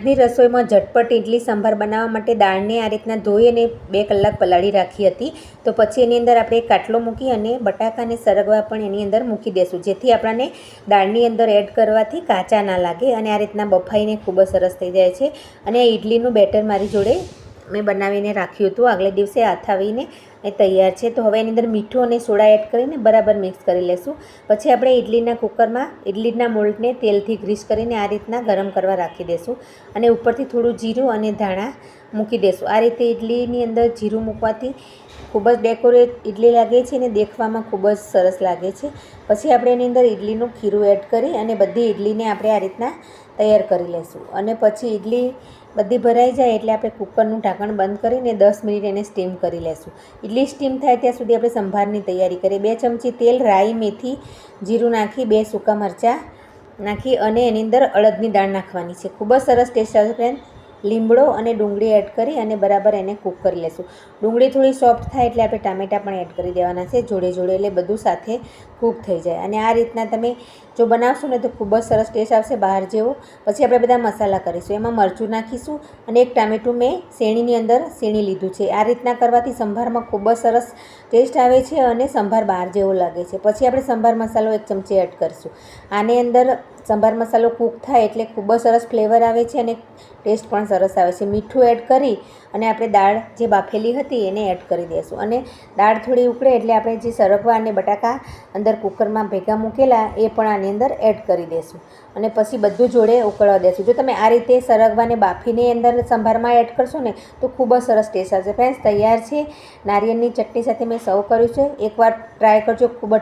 આજની રસોઈમાં ઝટપટ ઇડલી સંભાર બનાવવા માટે દાળને આ રીતના ધોઈ અને બે કલાક પલાળી રાખી હતી. તો પછી એની અંદર આપણે કાટલો મૂકી અને બટાકાને સરગવા પણ એની અંદર મૂકી દેશું. જેથી આપણને દાળની અંદર એડ કરવાથી કાચા ના લાગે અને આ રીતના બફાઈને ખૂબ જ સરસ થઈ જાય છે. અને આ ઇડલીનું બેટર મારી જોડે મેં બનાવીને રાખ્યું હતું. આગલે દિવસે આથાવીને એ તૈયાર છે. તો હવે એની અંદર મીઠું અને સોડા એડ કરીને બરાબર મિક્સ કરી લેશું. પછી આપણે ઇડલીના કુકરમાં ઇડલીના મોલ્ટને તેલથી ગ્રીસ કરીને આ રીતના ગરમ કરવા રાખી દેશું અને ઉપરથી થોડું જીરું અને ધાણા મૂકી દેશું. આ રીતે ઇડલીની અંદર જીરું મૂકવાથી ખૂબ જ ડેકોરેટ ઇડલી લાગે છે અને દેખવામાં ખૂબ જ સરસ લાગે છે. પછી આપણે એની અંદર ઇડલીનું ખીરું એડ કરી અને બધી ઇડલીને આપણે આ રીતના તૈયાર કરી લઈશું અને પછી ઇડલી બધી ભરાઈ જાય એટલે આપણે કુકરનું ઢાંકણ બંધ કરીને દસ મિનિટ એને સ્ટીમ કરી લેશું. ઇડલી સ્ટીમ થાય ત્યાં સુધી આપણે સંભારની તૈયારી કરીએ. બે ચમચી તેલ રાઈ મેથી, જીરું નાખી, બે સૂકા મરચાં નાખી અને એની અંદર અડદની દાળ નાખવાની છે. ખૂબ જ સરસ ટેસ્ટ આવશે ફ્રેન્ડ લીમડો અને ડુંગળી એડ કરી અને બરાબર એને કૂક કરી લેશું. ડુંગળી થોડી સોફ્ટ થાય એટલે આપણે ટામેટાં પણ એડ કરી દેવાના છે, જોડે જોડે એટલે બધું સાથે કૂક થઈ જાય. અને આ રીતના તમે જો બનાવશો ને તો ખૂબ જ સરસ ટેસ્ટ આવશે બહાર જેવો. પછી આપણે બધા મસાલા કરીશું. એમાં મરચું નાખીશું અને એક ટામેટું મેં શેણીની અંદર શેણી લીધું છે. આ રીતના કરવાથી સંભારમાં ખૂબ જ સરસ ટેસ્ટ આવે છે અને સંભાર બહાર જેવો લાગે છે. પછી આપણે સંભાર મસાલો એક ચમચી એડ કરીશું. આની અંદર સંભાર મસાલો કૂક થાય એટલે ખૂબ જ સરસ ફ્લેવર આવે છે અને ટેસ્ટ સરસ આવે છે. મીઠું એડ કરી અને આપણે દાળ જે બાફેલી હતી એને એડ કરી દઈશું અને દાળ થોડી ઉકળે એટલે આપણે જે સરગવા અને બટાકા અંદર કુકરમાં ભેગા મૂકેલા એ પણ આની અંદર એડ કરી દઈશું અને પછી બધું જોડે ઉકળવા દેશું. જો તમે આ રીતે સરગવાને બાફીને અંદર સંભારમાં એડ કરશો ને, તો ખૂબ જ સરસ ટેસ્ટ આવશે. ફ્રેન્ડ્સ તૈયાર છે. નારિયેળની ચટણી સાથે મેં સર્વ કર્યું છે. એકવાર ટ્રાય કરજો. ખૂબ જ